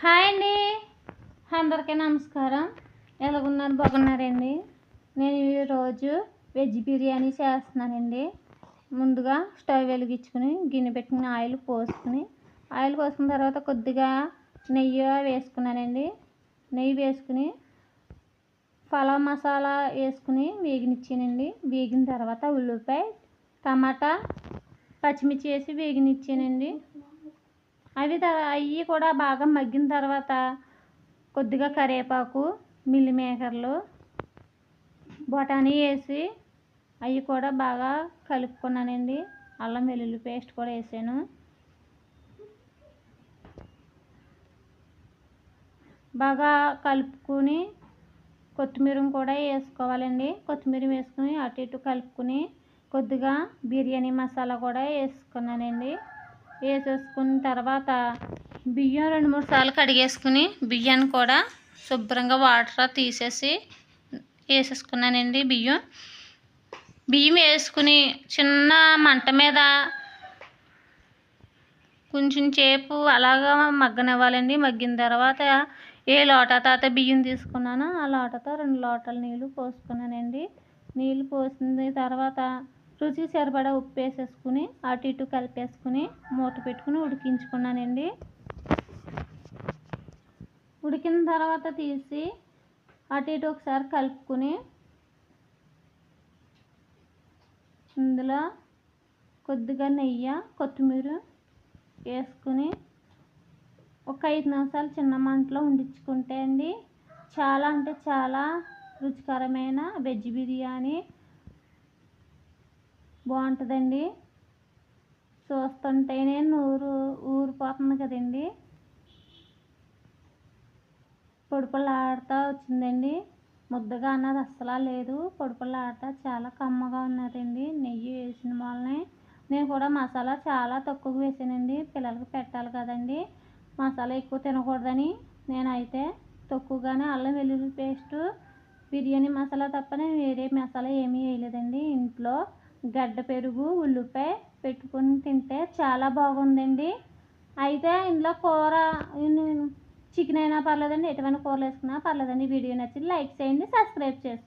Hi అండి. అందరికీ నమస్కారం. ఎలాగున్నారు? బాగున్నారండి? నేను ఈరోజు వెజ్ బిర్యానీ చేస్తున్నానండి. ముందుగా స్టవ్ వెలిగించుకుని గిన్నె పెట్టుకుని ఆయిల్ పోసుకుని ఆయిల్ పోసుకున్న తర్వాత కొద్దిగా నెయ్యి వేసుకున్నానండి. నెయ్యి వేసుకుని పలావ్ మసాలా వేసుకుని వేగినిచ్చానండి. వేగిన తర్వాత ఉల్లిపాయ టమాటా పచ్చిమిర్చి వేసి వేగినిచ్చానండి. అవి అవి కూడా బాగా మగ్గిన తర్వాత కొద్దిగా కరివేపాకు మిల్లి మేకర్లు బఠానీ వేసి అవి కూడా బాగా కలుపుకున్నానండి. అల్లం వెల్లుల్లి పేస్ట్ కూడా వేసాను. బాగా కలుపుకొని కొత్తిమీర కూడా వేసుకోవాలండి. కొత్తిమీర వేసుకుని అటు ఇటు కలుపుకొని కొద్దిగా బిర్యానీ మసాలా కూడా వేసుకున్నానండి. వేసేసుకున్న తర్వాత బియ్యం రెండు మూడు సార్లు కడిగేసుకుని బియ్యాన్ని కూడా శుభ్రంగా వాటర్ తీసేసి వేసేసుకున్నానండి బియ్యం. బియ్యం వేసుకుని చిన్న మంట మీద కొంచెం సేపు అలాగా మగ్గనివ్వాలండి. మగ్గిన తర్వాత ఏ లోటాతో బియ్యం తీసుకున్నానో ఆ లోటతో రెండు లోటల నీళ్ళు పోసుకున్నానండి. నీళ్ళు పోసిన తర్వాత రుచికి సరిపడా ఉప్పు వేసేసుకుని అటు ఇటు కలిపేసుకుని మూత పెట్టుకుని ఉడికించుకున్నానండి. ఉడికిన తర్వాత తీసి అటు ఇటు ఒకసారి కలుపుకుని ఇందులో కొద్దిగా నెయ్యి కొత్తిమీర వేసుకుని ఒక ఐదు నిమిషాలు చిన్న మంటలో ఉండించుకుంటే అండి చాలా అంటే చాలా రుచికరమైన వెజ్ బిర్యానీ బాగుంటుందండి. చూస్తుంటేనే నూరు ఊరిపోతుంది కదండి. పొడిపొలాడుతూ వచ్చిందండి. ముద్దగా అన్నది అస్సలు లేదు. పొడిపొలాడుతూ చాలా కమ్మగా ఉన్నదండి. నెయ్యి వేసిన వల్లనే నేను కూడా మసాలా చాలా తక్కువ వేసానండి. పిల్లలకి పెట్టాలి కదండి. మసాలా ఎక్కువ తినకూడదని నేనైతే తక్కువగానే అల్లం వెల్లుల్లి పేస్టు బిర్యానీ మసాలా తప్ప నేను వేరే మసాలా ఏమీ వేయలేదండి. ఇంట్లో గడ్డ పెరుగు ఉల్లిపాయ పెట్టుకొని తింటే చాలా బాగుందండి. అయితే ఇందులో కూర చికెన్ అయినా పర్లేదండి ఎటువంటి కూరలు వేసుకున్నా పర్లేదండి. వీడియో నచ్చింది లైక్ చేయండి సబ్స్క్రైబ్ చేసుకోండి